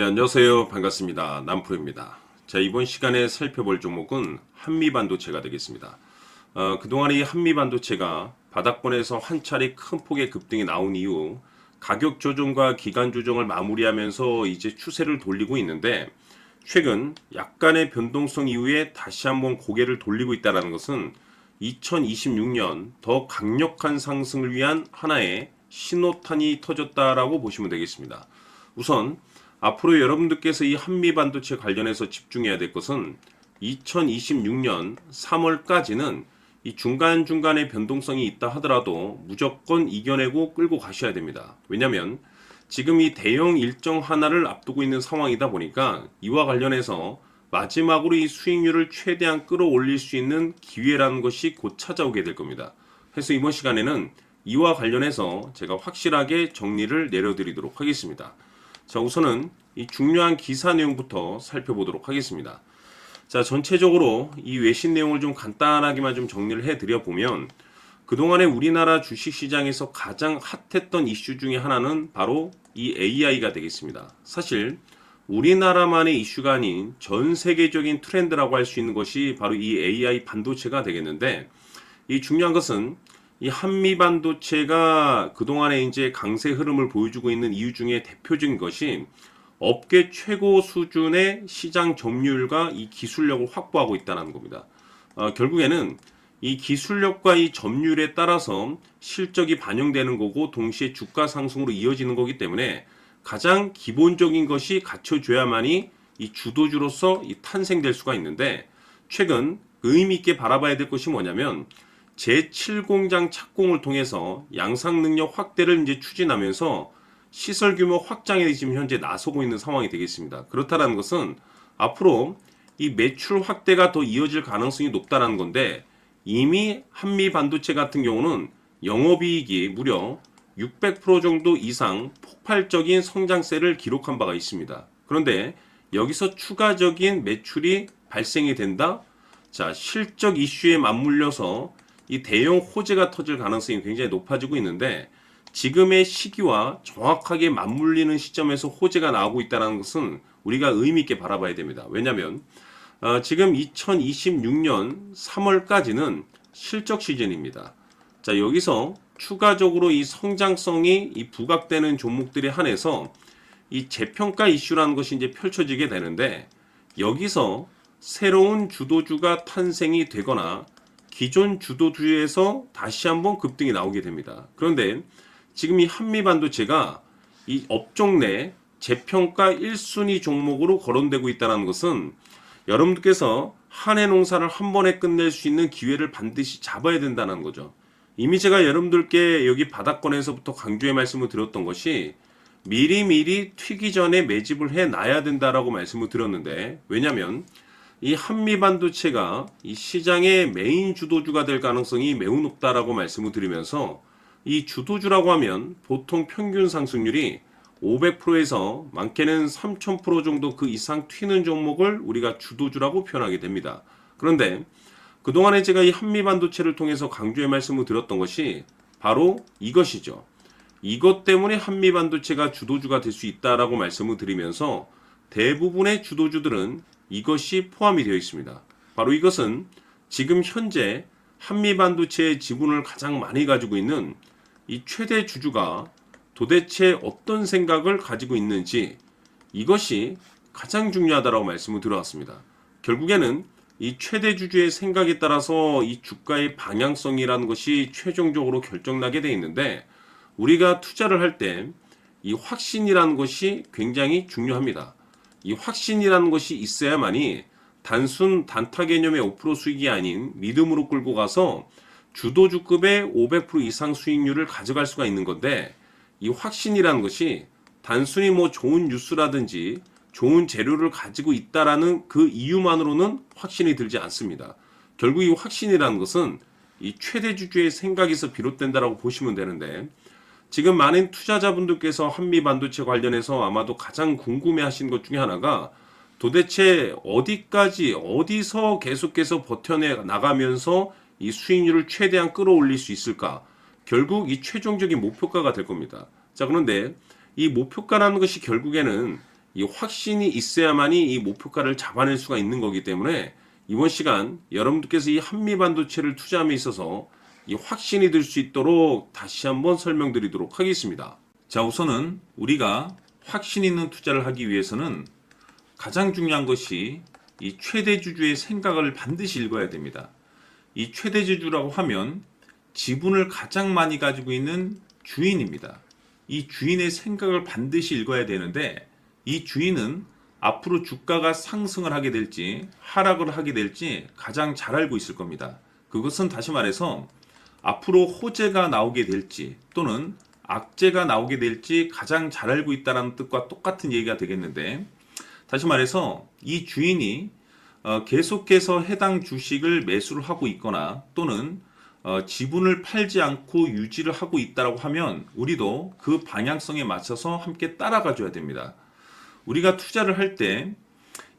네, 안녕하세요. 반갑습니다. 남프로입니다. 자, 이번 시간에 살펴볼 종목은 한미 반도체가 되겠습니다. 어, 그동안 이 한미 반도체가 바닥권에서 한 차례 큰 폭의 급등이 나온 이후 가격 조정과 기간 조정을 마무리하면서 이제 추세를 돌리고 있는데 최근 약간의 변동성 이후에 다시 한번 고개를 돌리고 있다는 것은 2026년 더 강력한 상승을 위한 하나의 신호탄이 터졌다라고 보시면 되겠습니다. 우선 앞으로 여러분들께서 이 한미 반도체 관련해서 집중해야 될 것은 2026년 3월까지는 이 중간중간에 변동성이 있다 하더라도 무조건 이겨내고 끌고 가셔야 됩니다. 왜냐하면 지금 이 대형 일정 하나를 앞두고 있는 상황이다 보니까 이와 관련해서 마지막으로 이 수익률을 최대한 끌어올릴 수 있는 기회라는 것이 곧 찾아오게 될 겁니다. 그래서 이번 시간에는 이와 관련해서 제가 확실하게 정리를 내려드리도록 하겠습니다. 자, 우선은 이 중요한 기사 내용부터 살펴보도록 하겠습니다. 자, 전체적으로 이 외신 내용을 좀 간단하게만 좀 정리를 해 드려 보면 그동안에 우리나라 주식 시장에서 가장 핫했던 이슈 중에 하나는 바로 이 AI가 되겠습니다. 사실 우리나라만의 이슈가 아닌 전 세계적인 트렌드라고 할 수 있는 것이 바로 이 AI 반도체가 되겠는데 이 중요한 것은 이 한미 반도체가 그동안에 이제 강세 흐름을 보여주고 있는 이유 중에 대표적인 것이 업계 최고 수준의 시장 점유율과 이 기술력을 확보하고 있다는 겁니다. 어, 결국에는 이 기술력과 이 점유율에 따라서 실적이 반영되는 거고 동시에 주가 상승으로 이어지는 거기 때문에 가장 기본적인 것이 갖춰줘야만이 이 주도주로서 이 탄생될 수가 있는데 최근 의미 있게 바라봐야 될 것이 뭐냐면 제7공장 착공을 통해서 양상 능력 확대를 이제 추진하면서 시설 규모 확장에 지금 현재 나서고 있는 상황이 되겠습니다. 그렇다는 것은 앞으로 이 매출 확대가 더 이어질 가능성이 높다는 건데 이미 한미 반도체 같은 경우는 영업이익이 무려 600% 정도 이상 폭발적인 성장세를 기록한 바가 있습니다. 그런데 여기서 추가적인 매출이 발생이 된다? 자, 실적 이슈에 맞물려서 이 대형 호재가 터질 가능성이 굉장히 높아지고 있는데 지금의 시기와 정확하게 맞물리는 시점에서 호재가 나오고 있다는 것은 우리가 의미 있게 바라봐야 됩니다. 왜냐하면 어, 지금 2026년 3월까지는 실적 시즌입니다. 자 여기서 추가적으로 이 성장성이 이 부각되는 종목들에 한해서 이 재평가 이슈라는 것이 이제 펼쳐지게 되는데 여기서 새로운 주도주가 탄생이 되거나 기존 주도주에서 다시 한번 급등이 나오게 됩니다. 그런데 지금 이 한미 반도체가 이 업종 내 재평가 1순위 종목으로 거론되고 있다는 것은 여러분들께서 한 해 농사를 한 번에 끝낼 수 있는 기회를 반드시 잡아야 된다는 거죠. 이미 제가 여러분들께 여기 바닥권에서부터 강조의 말씀을 드렸던 것이 미리미리 튀기 전에 매집을 해 놔야 된다라고 말씀을 드렸는데 왜냐하면 이 한미 반도체가 이 시장의 메인 주도주가 될 가능성이 매우 높다라고 말씀을 드리면서 이 주도주라고 하면 보통 평균 상승률이 500%에서 많게는 3000% 정도 그 이상 튀는 종목을 우리가 주도주라고 표현하게 됩니다. 그런데 그동안에 제가 이 한미 반도체를 통해서 강조의 말씀을 드렸던 것이 바로 이것이죠. 이것 때문에 한미 반도체가 주도주가 될 수 있다라고 말씀을 드리면서 대부분의 주도주들은 이것이 포함이 되어 있습니다. 바로 이것은 지금 현재 한미 반도체의 지분을 가장 많이 가지고 있는 이 최대 주주가 도대체 어떤 생각을 가지고 있는지 이것이 가장 중요하다라고 말씀을 드려왔습니다. 결국에는 이 최대 주주의 생각에 따라서 이 주가의 방향성이라는 것이 최종적으로 결정나게 돼 있는데 우리가 투자를 할 때 이 확신이라는 것이 굉장히 중요합니다. 이 확신이라는 것이 있어야만이 단순 단타 개념의 5% 수익이 아닌 믿음으로 끌고 가서 주도주급의 500% 이상 수익률을 가져갈 수가 있는 건데 이 확신이라는 것이 단순히 뭐 좋은 뉴스라든지 좋은 재료를 가지고 있다라는 그 이유만으로는 확신이 들지 않습니다. 결국 이 확신이라는 것은 이 최대 주주의 생각에서 비롯된다라고 보시면 되는데 지금 많은 투자자분들께서 한미 반도체 관련해서 아마도 가장 궁금해 하신 것 중에 하나가 도대체 어디까지 어디서 계속해서 버텨내 나가면서 이 수익률을 최대한 끌어올릴 수 있을까? 결국 이 최종적인 목표가가 될 겁니다. 자, 그런데 이 목표가라는 것이 결국에는 이 확신이 있어야만이 이 목표가를 잡아낼 수가 있는 거기 때문에 이번 시간 여러분들께서 이 한미 반도체를 투자함에 있어서 이 확신이 들 수 있도록 다시 한번 설명드리도록 하겠습니다. 자, 우선은 우리가 확신 있는 투자를 하기 위해서는 가장 중요한 것이 이 최대 주주의 생각을 반드시 읽어야 됩니다. 이 최대 주주라고 하면 지분을 가장 많이 가지고 있는 주인입니다. 이 주인의 생각을 반드시 읽어야 되는데 이 주인은 앞으로 주가가 상승을 하게 될지 하락을 하게 될지 가장 잘 알고 있을 겁니다. 그것은 다시 말해서 앞으로 호재가 나오게 될지 또는 악재가 나오게 될지 가장 잘 알고 있다는 뜻과 똑같은 얘기가 되겠는데 다시 말해서 이 주인이 어, 계속해서 해당 주식을 매수를 하고 있거나 또는 어, 지분을 팔지 않고 유지를 하고 있다라고 하면 우리도 그 방향성에 맞춰서 함께 따라가 줘야 됩니다. 우리가 투자를 할 때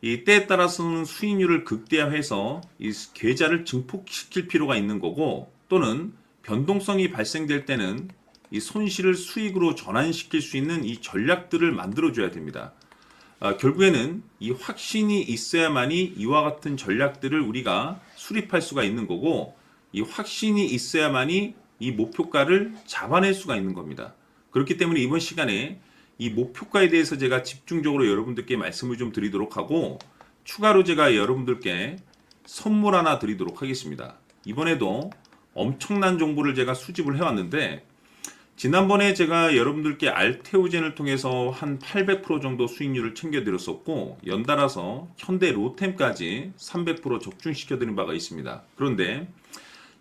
이 때에 따라서는 수익률을 극대화해서 이 계좌를 증폭시킬 필요가 있는 거고 또는 변동성이 발생될 때는 이 손실을 수익으로 전환시킬 수 있는 이 전략들을 만들어 줘야 됩니다. 아, 결국에는 이 확신이 있어야만이 이와 같은 전략들을 우리가 수립할 수가 있는 거고 이 확신이 있어야만이 이 목표가를 잡아낼 수가 있는 겁니다. 그렇기 때문에 이번 시간에 이 목표가에 대해서 제가 집중적으로 여러분들께 말씀을 좀 드리도록 하고 추가로 제가 여러분들께 선물 하나 드리도록 하겠습니다. 이번에도 엄청난 정보를 제가 수집을 해왔는데 지난번에 제가 여러분들께 알테오젠을 통해서 한 800% 정도 수익률을 챙겨드렸었고 연달아서 현대 로템까지 300% 적중시켜드린 바가 있습니다. 그런데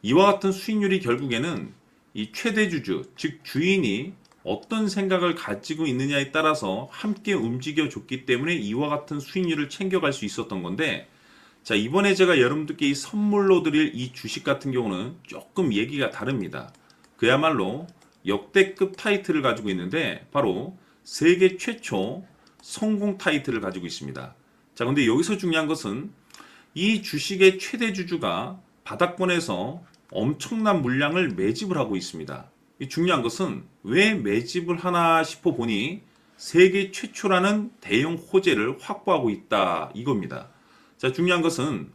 이와 같은 수익률이 결국에는 이 최대 주주, 즉 주인이 어떤 생각을 가지고 있느냐에 따라서 함께 움직여 줬기 때문에 이와 같은 수익률을 챙겨갈 수 있었던 건데 자 이번에 제가 여러분들께 이 선물로 드릴 이 주식 같은 경우는 조금 얘기가 다릅니다. 그야말로 역대급 타이틀을 가지고 있는데 바로 세계 최초 성공 타이틀을 가지고 있습니다. 자 근데 여기서 중요한 것은 이 주식의 최대 주주가 바닥권에서 엄청난 물량을 매집을 하고 있습니다. 이 중요한 것은 왜 매집을 하나 싶어 보니 세계 최초라는 대형 호재를 확보하고 있다 이겁니다. 자 중요한 것은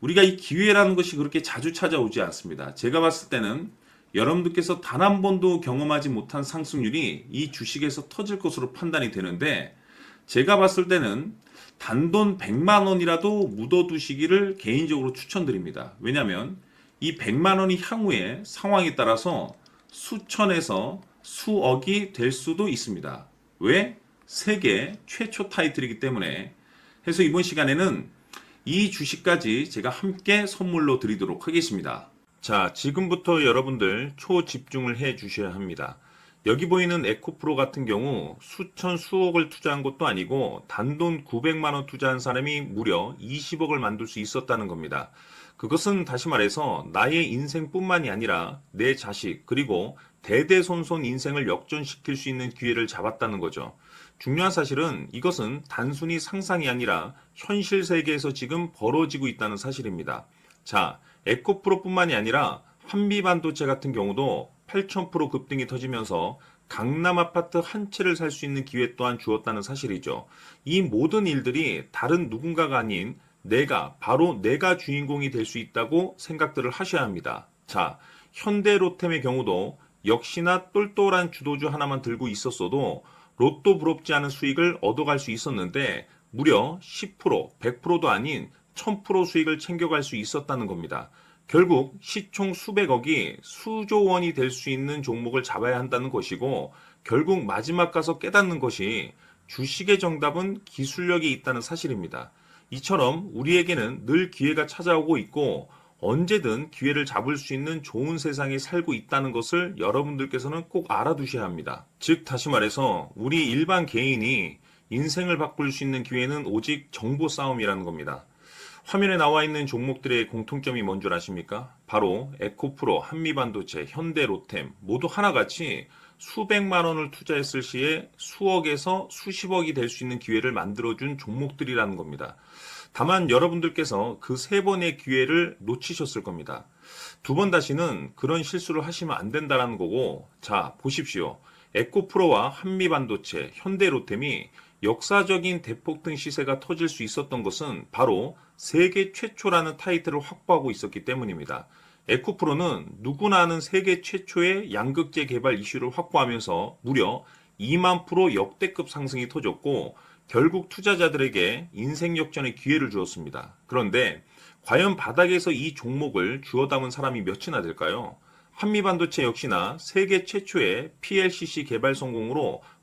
우리가 이 기회라는 것이 그렇게 자주 찾아오지 않습니다. 제가 봤을 때는 여러분들께서 단 한 번도 경험하지 못한 상승률이 이 주식에서 터질 것으로 판단이 되는데 제가 봤을 때는 단돈 100만 원이라도 묻어두시기를 개인적으로 추천드립니다. 왜냐하면 이 100만 원이 향후에 상황에 따라서 수천에서 수억이 될 수도 있습니다. 왜? 세계 최초 타이틀이기 때문에 해서 이번 시간에는 이 주식까지 제가 함께 선물로 드리도록 하겠습니다. 자, 지금부터 여러분들 초집중을 해 주셔야 합니다. 여기 보이는 에코프로 같은 경우 수천 수억을 투자한 것도 아니고 단돈 900만 원 투자한 사람이 무려 20억을 만들 수 있었다는 겁니다. 그것은 다시 말해서 나의 인생뿐만이 아니라 내 자식 그리고 대대손손 인생을 역전시킬 수 있는 기회를 잡았다는 거죠. 중요한 사실은 이것은 단순히 상상이 아니라 현실 세계에서 지금 벌어지고 있다는 사실입니다. 자, 에코프로뿐만이 아니라 한미반도체 같은 경우도 8,000% 급등이 터지면서 강남 아파트 한 채를 살 수 있는 기회 또한 주었다는 사실이죠. 이 모든 일들이 다른 누군가가 아닌 내가 바로 내가 주인공이 될 수 있다고 생각들을 하셔야 합니다. 자, 현대 로템의 경우도 역시나 똘똘한 주도주 하나만 들고 있었어도 로또 부럽지 않은 수익을 얻어갈 수 있었는데 무려 10%, 100%도 아닌 1000% 수익을 챙겨갈 수 있었다는 겁니다. 결국 시총 수백억이 수조 원이 될 수 있는 종목을 잡아야 한다는 것이고 결국 마지막 가서 깨닫는 것이 주식의 정답은 기술력이 있다는 사실입니다. 이처럼 우리에게는 늘 기회가 찾아오고 있고 언제든 기회를 잡을 수 있는 좋은 세상에 살고 있다는 것을 여러분들께서는 꼭 알아두셔야 합니다. 즉, 다시 말해서 우리 일반 개인이 인생을 바꿀 수 있는 기회는 오직 정보 싸움이라는 겁니다. 화면에 나와 있는 종목들의 공통점이 뭔 줄 아십니까? 바로 에코프로, 한미반도체, 현대로템 모두 하나같이 수백만 원을 투자했을 시에 수억에서 수십억이 될 수 있는 기회를 만들어준 종목들이라는 겁니다. 다만 여러분들께서 그 세 번의 기회를 놓치셨을 겁니다. 두 번 다시는 그런 실수를 하시면 안 된다라는 거고, 자, 보십시오. 에코프로와 한미반도체, 현대로템이 역사적인 대폭등 시세가 터질 수 있었던 것은 바로 세계 최초라는 타이틀을 확보하고 있었기 때문입니다. 에코프로는 누구나 아는 세계 최초의 양극재 개발 이슈를 확보하면서 무려 2만 프로 역대급 상승이 터졌고 결국 투자자들에게 인생 역전의 기회를 주었습니다. 그런데 과연 바닥에서 이 종목을 주워 담은 사람이 몇이나 될까요? 한미반도체 역시나 세계 최초의 PLCC 개발 성공으로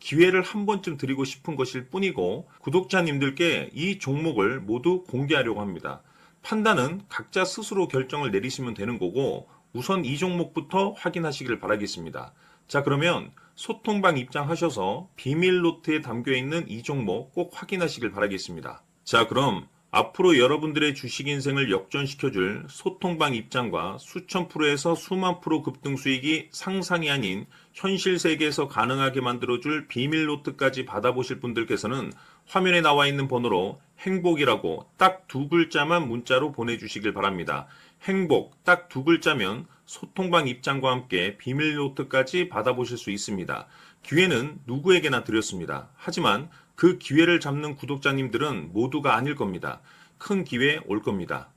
기회를 한 번쯤 드리고 싶은 것일 뿐이고 구독자님들께 이 종목을 모두 공개하려고 합니다. 판단은 각자 스스로 결정을 내리시면 되는 거고 우선 이 종목부터 확인하시길 바라겠습니다. 자 그러면 소통방 입장하셔서 비밀 노트에 담겨 있는 이 종목 꼭 확인하시길 바라겠습니다. 자 그럼 앞으로 여러분들의 주식 인생을 역전시켜줄 소통방 입장과 수천 프로에서 수만 프로 급등 수익이 상상이 아닌 현실 세계에서 가능하게 만들어줄 비밀 노트까지 받아보실 분들께서는 화면에 나와 있는 번호로 행복이라고 딱 두 글자만 문자로 보내주시길 바랍니다. 행복 딱 두 글자면 소통방 입장과 함께 비밀 노트까지 받아보실 수 있습니다. 기회는 누구에게나 드렸습니다. 하지만 그 기회를 잡는 구독자님들은 모두가 아닐 겁니다. 큰 기회 올 겁니다.